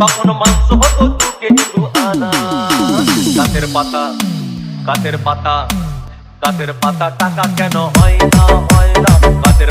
মাংস হতো তোকে আনা। পাতা গাছের পাতা গাছের পাতা টাকা কেন হয় না হয় না। গাছের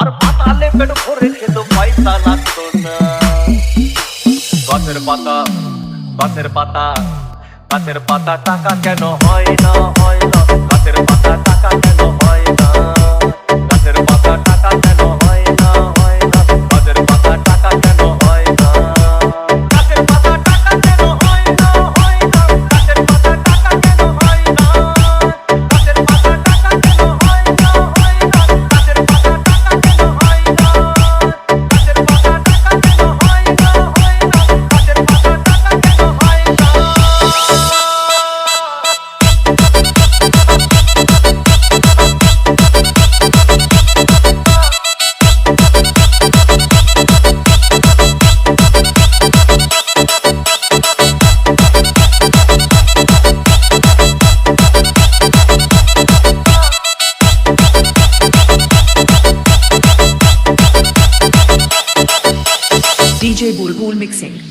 আর পাতালে পেট ভরে পয়সা লাগতো না। গাছের পাতা গাছের পাতা গাছের পাতা টাকা কেন হয় না হয় না। গাছের পাতা টাকা কেন হয় डीजे बुलबुल मिक्सिंग।